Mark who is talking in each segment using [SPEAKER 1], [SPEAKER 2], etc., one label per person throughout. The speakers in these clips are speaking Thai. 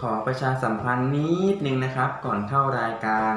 [SPEAKER 1] ขอประชาสัมพันธ์นิดนึงนะครับ ก่อนเข้ารายการ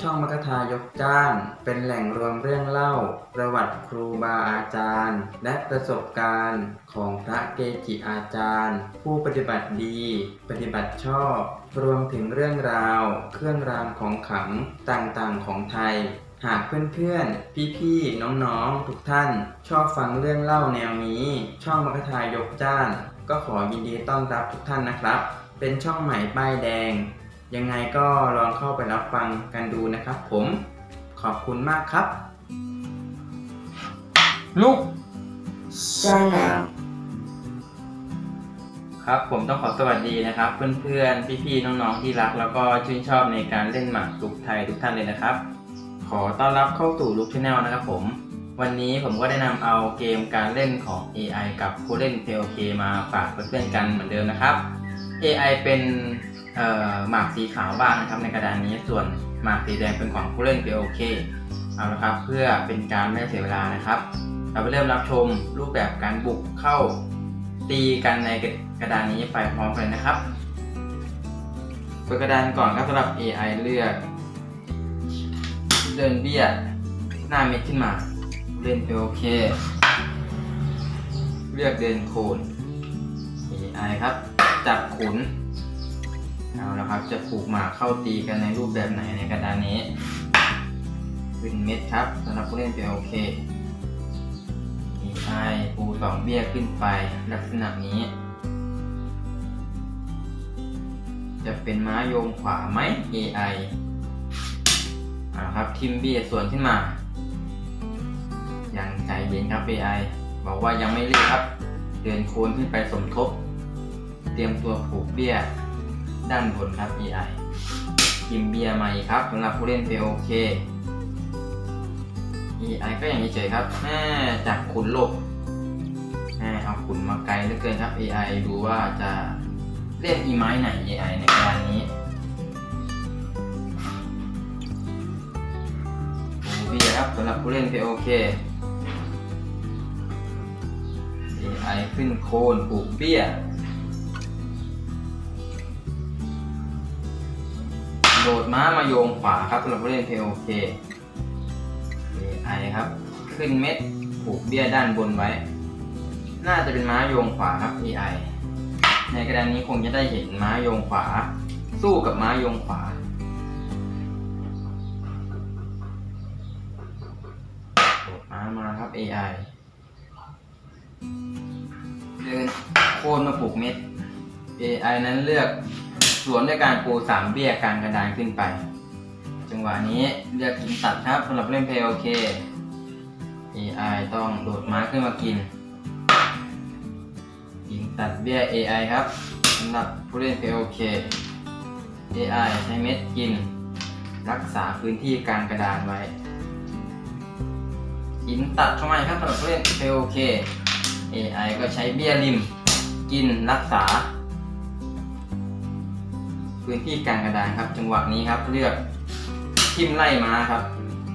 [SPEAKER 1] ช่องมกทายกจ้าง เป็นแหล่งรวมเรื่องเล่า ประวัติครูบาอาจารย์ และประสบการณ์ของพระเกจิอาจารย์ ผู้ปฏิบัติดี ปฏิบัติชอบ รวมถึงเรื่องราว เครื่องรางของขลังต่างๆของไทยหากเพื่อนๆ พี่ๆ น้องๆ ทุกท่าน ชอบฟังเรื่องเล่าแนวนี้ ช่องมกทายกจ้างก็ขอยินดีต้อนรับทุกท่านนะครับ เป็นช่องใหม่ป้ายแดง ยังไงก็ลองเข้าไปรับฟังกันดูนะครับผมขอบคุณมากครับ ลูก
[SPEAKER 2] Channel
[SPEAKER 1] ครับผมต้องขอสวัสดีนะครับ เพื่อนๆ พี่ๆ น้องๆ ที่รัก แล้วก็ชื่นชอบในการเล่นหมากรุกไทยทุกท่านเลยนะครับ ขอต้อนรับเข้าสู่ลูกชาแนลนะครับผม วันนี้ผมก็ได้นำเอาเกมการเล่นของ AI กับผู้เล่น POK มาฝากเพื่อนๆกันเหมือนเดิมนะครับ AI เป็นหมากสีขาวบ้างนะครับในกระดานนี้ส่วนหมากสีแดงเป็นของผู้เล่น POK เอาละครับ เพื่อเป็นการไม่เสียเวลานะครับ เราไปเริ่มรับชมรูปแบบการบุกเข้าตีกันในกระดานนี้ไปพร้อมกันนะครับเปิดกระดานก่อนครับสำหรับ AI เลือก เดินเบี้ยหน้าเม็ดขึ้นมา เล่นไปโอเคเลือกเดินโคน AI ครับ จับขุนเอาละครับ จะปลูกหมากเข้าตีกันในรูปแบบไหนในกระดานนี้ขึ้นเม็ดครับสำหรับผู้เล่นไปโอเค AI ปูสองเบี้ยขึ้นไปลักษณะนี้ จะเป็นม้าโยงขวาไหม AI เอาละครับทิมเบี้ยสวนขึ้นมา ยังใจเย็นครับ AI บอกว่ายังไม่รีบครับ เดินโคนขึ้นไปสมทบ เตรียมตัวผูกเบี้ยด้านบนครับ AI ทิมเบี้ยมาอีกครับสำหรับผู้เล่น POK AI ก็อย่างนี้เฉยครับแม่จับขุนลบแม่เอาขุนมาไกลเหลือเกินครับ AI ดูว่าจะเล่นอีไม้ไหน AI ในการนี้เบียครับสำหรับผู้เล่น POK AI ขึ้นโคนปลูกเบี้ย โดดม้ามาโยงขวาครับสำหรับผู้เล่น POK AI คไอครับ ขึ้นเม็ดผูกเบี้ยด้านบนไว้ น่าจะเป็นม้าโยงขวาครับ AI ในกระดานนี้คงจะได้เห็นม้าโยงขวา สู้กับม้าโยงขวา โดดม้ามาครับ AI เดินโค่นมาปลูกเม็ด AI นั้นเลือก สวนด้วยการปูสามเบี้ยกลางกระดานขึ้นไป จังหวะนี้เลือกกินตัดครับสำหรับเล่นเพลโอเค AI ต้องโดดม้าขึ้นมากิน ยิงตัดเบี้ย AI ครับสำหรับผู้เล่นเพลโอเค AI ใช้เม็ดกิน รักษาพื้นที่กลางกระดานไว้ยิงตัดเข้ามาครับสำหรับผู้เล่นเพลโอเค AI ก็ใช้เบี้ยริม กินรักษา พื้นที่กลางกระดานครับ จังหวะนี้ครับเลือกทิมไล่ม้าครับ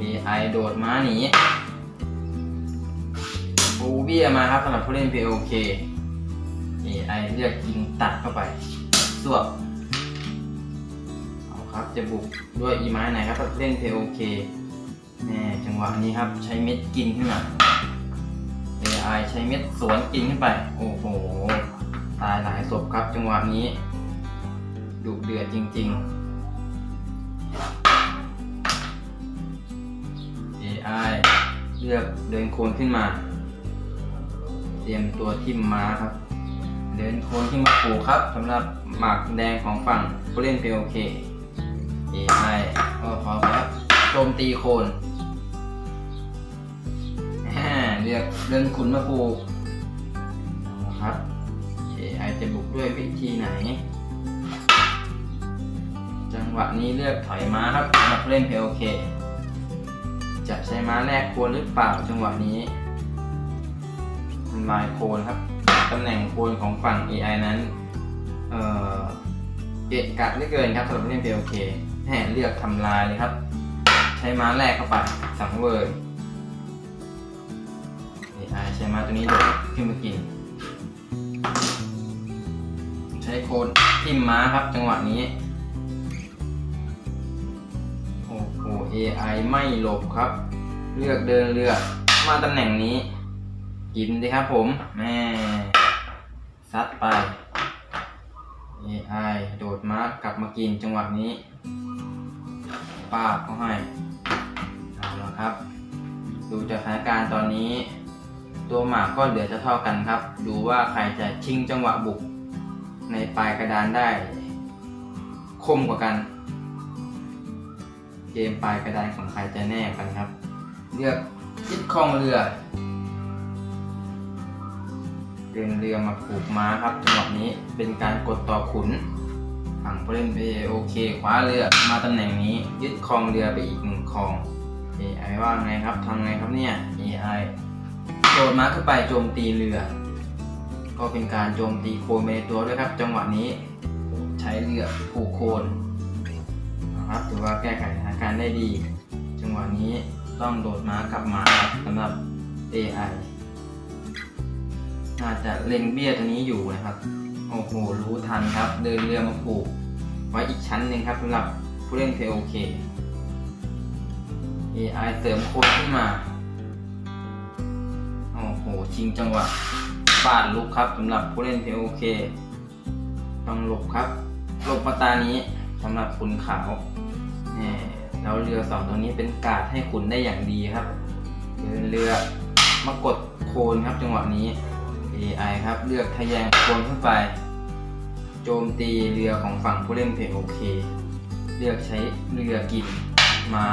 [SPEAKER 1] AI โดดม้าหนีบูเบียมาครับสำหรับผู้เล่น POK AI เลือกยิงตัดเข้าไปสวบเอาครับจะบุกด้วยอีไม้ไหนครับสำหรับเล่น POK แน่จังหวะนี้ครับใช้เม็ดกินขึ้นมา AI ใช้เม็ดสวนกินขึ้นไป โอ้โห ตายหลายศพครับจังหวะนี้ ดุเดือดจริง ๆ AI เลือกเดินโคนขึ้นมา เตรียมตัวทิมม้าครับ เดินโคนขึ้นมาปูครับสำหรับหมากแดงของฝั่งผู้เล่น POK AI ก็ขอครับโจมตีโคนเลือกเดินขุนมาปูครับ AI จะบุกด้วยวิธีไหน หวะนี้เลือกถอยม้าครับสำหรับผู้เล่น POK จะใช้ม้าแรกโคนหรือเปล่าจังหวะนี้ทำลายโคนครับตำแหน่งโคนของฝั่ง AI นั้นเอ่อเกะกะเหลือเกินครับสำหรับผู้เล่น POK แหมเลือกทำลายเลยครับ ใช้ม้าแรกเข้าไปสังเวย AI ใช้ม้าตัวนี้โดดขึ้นมากินใช้โคนทิมม้าครับจังหวะนี้ AI ไม่หลบครับ เลือกเดินเลือกมาตำแหน่งนี้ กินดิครับผมแม่ซัดไป AI โดดมากลับมากินจังหวะนี้ป้าบเขาให้เอาละครับ ดูจากสถานการณ์ตอนนี้ ตัวหมากก็เหลือจะเท่ากันครับ ดูว่าใครจะชิงจังหวะบุก ในปลายกระดานได้ คมกว่ากัน เกมปลายกระดานของใครจะแน่กันครับ เลือกยึดครองเรือเดินเรือมาผูกม้าครับจังหวะนี้เป็นการกดต่อขุนฝั่งผู้เล่นไปโอเคคว้าเรือมาตำแหน่งนี้ ยึดครองเรือไปอีกหนึ่งครอง AI ว่าไงครับทำไงครับเนี่ย AI โดดม้าขึ้นไปโจมตีเรือ ก็เป็นการโจมตีโคนไปในตัวด้วยครับ จังหวะนี้ ใช้เรือผูกโคน ครับถือว่าแก้ไขสถานการณ์ได้ดี จังหวะนี้ต้องโดดม้ากลับมาครับสำหรับ AI น่าจะเล็งเบี้ยตัวนี้อยู่นะครับ โอ้โห รู้ทันครับ เดินเรือมาผูก ไว้อีกชั้นหนึ่งครับสำหรับผู้เล่น KOK AI เสริมโคนขึ้นมา โอ้โห ชิงจังหวะฟาดลุกครับสำหรับผู้เล่น KOK ต้องหลบครับ หลบมาตานี้สำหรับขุนขาว แล้วเรือสองตัวนี้เป็นกาดให้ขุนได้อย่างดีครับเรือมากดโคนครับจังหวะนี้ AI ครับเลือกทะแยงโคนขึ้นไป โจมตีเรือของฝั่งผู้เล่นเพโอเค เลือกใช้เรือกินม้า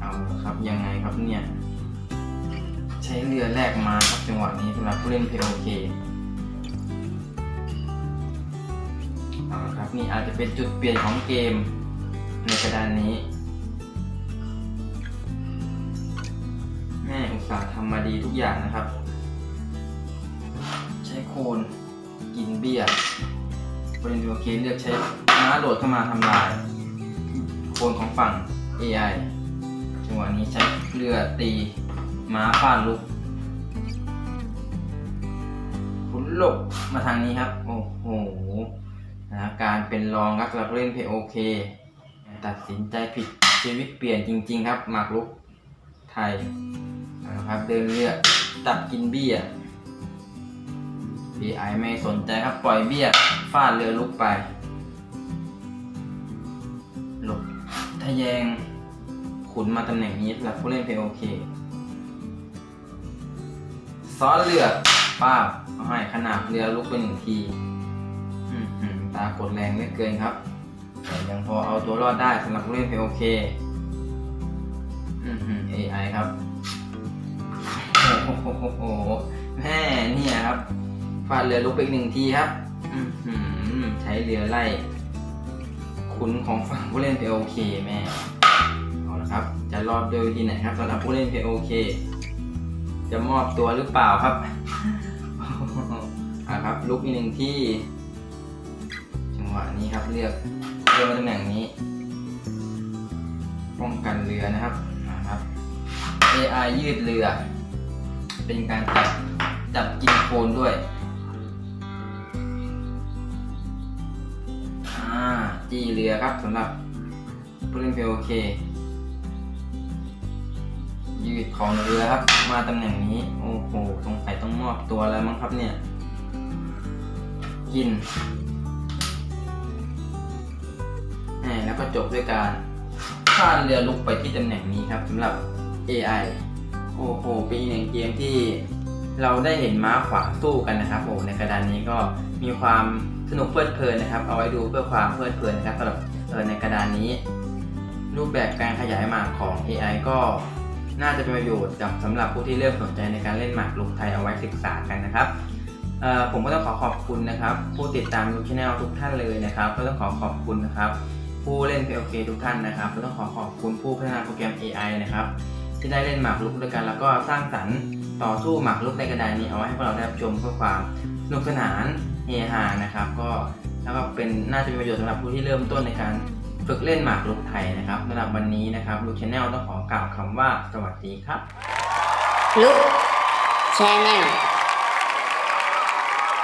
[SPEAKER 1] เอาครับยังไงครับเนี่ย ใช้เรือแลกมาครับจังหวะนี้สำหรับผู้เล่นเพโอเค นี่อาจจะเป็นจุดเปลี่ยนของเกมในกระดานนี้ แม่อุตส่าห์ทำมาดีทุกอย่างนะครับ ใช้โคนกินเบีย้ยบริเวณโอเคเลือกใช้ม้าโดดเข้ามาทำลาย โคนของฝั่ง AI จังหวะนี้ใช้เรือตีม้าฟาดลุกขุนหลบมาทางนี้ครับ โอ้โห สถานการเป็นรองครับสำหรับเล่นเพโอเค ตัดสินใจผิดชีวิตเปลี่ยนจริง ๆ ครับหมากลุกไทยนะครับเดินเรือจับกินเบี้ย BI ไอไม่สนใจครับปล่อยเบี้ยฟาดเรือลุกไปหลบทะแยงขุนมาตำแหน่งนี้สำหรับผู้เล่นเพโอเคซ้อนเรือป้าเอาให้ขนาดเรือลุกไปหนึ่งที ตากดแรงเหลือเกินครับแต่ยังพอเอาตัวรอดได้สำหรับผู้เล่นเพโอเคอือหือ AI ครับโอ้โหแม่เนี่ยครับฟาดเรือลุกไปอีกหนึ่งทีครับอื้อหือใช้เรือไล่ขุนของฝั่งผู้เล่น POK แม่เอาละครับ จะรอดโดยวิธีไหนครับสำหรับผู้เล่น POK จะมอบตัวหรือเปล่าครับอะครับลุกอีกหนึ่งที่ จังหวะนี้ครับเลือกเรือมาตำแหน่งนี้ ป้องกันเรือนะครับนะครับ AI ยืดเรือ เป็นการจับจับกินโคนด้วยอ่าจี้เรือครับสำหรับผู้เล่นเพโอเค ยืดของเรือครับ มาตำแหน่งนี้ โอ้โหสงสัยต้องมอบตัวแล้วมั้งครับเนี่ย กิน แล้วก็จบด้วยการพาดเรือลุกไปที่ตำแหน่งนี้ครับสำหรับ AI โอ้โหเป็นอีหนึ่งเกมที่เราได้เห็นม้าขวาสู้กันนะครับโอ้ในกระดานนี้ก็มีความสนุกเพลิดเพลินนะครับ เอาไว้ดูเพื่อความเพลิดเพลินนะครับสำหรับในกระดานนี้ รูปแบบการขยายหมากของ AI ก็น่าจะเป็นประโยชน์กับสำหรับผู้ที่เริ่มสนใจในการเล่นหมากลุกไทยเอาไว้ศึกษากันนะครับผมก็ต้องขอขอบคุณนะครับ ผู้ติดตามยูชแนลทุกท่านเลยนะครับ ก็ต้องขอขอบคุณนะครับ ผู้เล่น PLK ทุกท่านนะครับก็ต้องขอขอบคุณผู้พัฒนาโปรแกรม AI นะครับ ที่ได้เล่นหมากรุกด้วยกัน แล้วก็สร้างสรรค์ต่อสู้หมากรุกในกระดานนี้เอาไว้ให้พวกเราได้รับชมเพื่อความสนุกสนานเฮฮานะครับ ก็แล้วก็เป็นน่าจะเป็นประโยชน์สำหรับผู้ที่เริ่มต้นในการฝึกเล่นหมากรุกไทยนะครับสำหรับวันนี้นะครับลูกชแนลต้องขอกล่าวคำว่าสวัสดีครับ
[SPEAKER 2] Look Channel